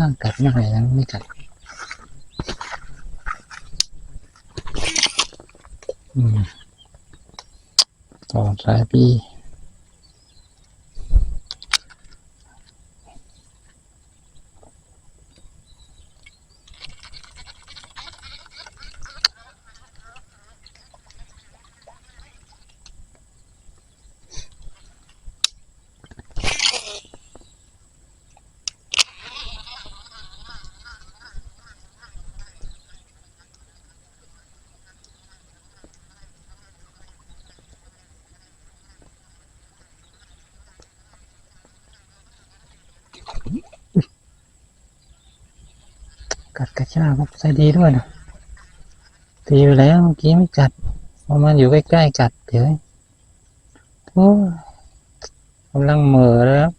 นั่งกัดนั่งอะไรนะไม่กัดอืมต่อสายพี่ กัดกระชากครับใส่ดีด้วยนะตีไปแล้วเมื่อกี้ไม่กัดพอมันอยู่ใกล้ๆกัดเดี๋ยวโอ้กำลังเหม่อแล้ว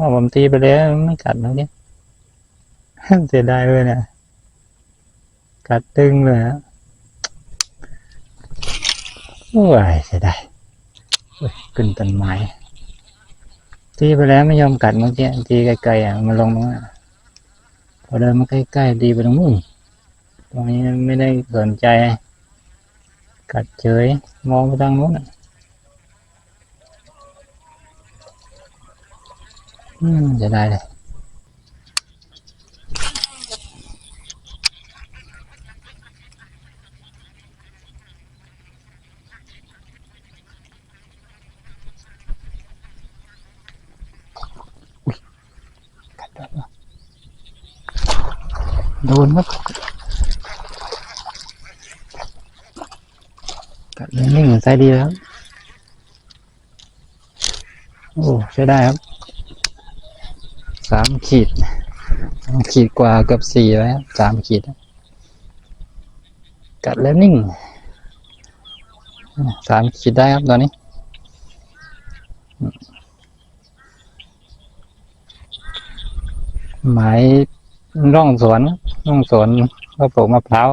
ว่าผมตีไปแล้วไม่กัดแล้วเนี่ยเสียดายเลยนะกัดตึงเลยฮะโอ้ยเสียดายขึ้นต้นไม้ตีไปแล้วไม่ยอมกัดเมื่อกี้ตีไกลๆอะมาลงตรงนั้นอะ พอเดินมาใกล้ๆดีไปตรงนู้นตรงนี้ไม่ได้สนใจ กัดเฉยมองไปทางนู้นอะอืมจะได้เลย โดนครับกัดนิ่งๆใส่ดีแล้วโอ้ใช้ได้ครับสามขีดสามขีดกว่าเกือบสี่แล้วครับสามขีด กัดแล้วนิ่งสามขีดได้ครับตอนนี้หมายร่องสวนร่ ต้องสวนก็ปลูกมะพร้าว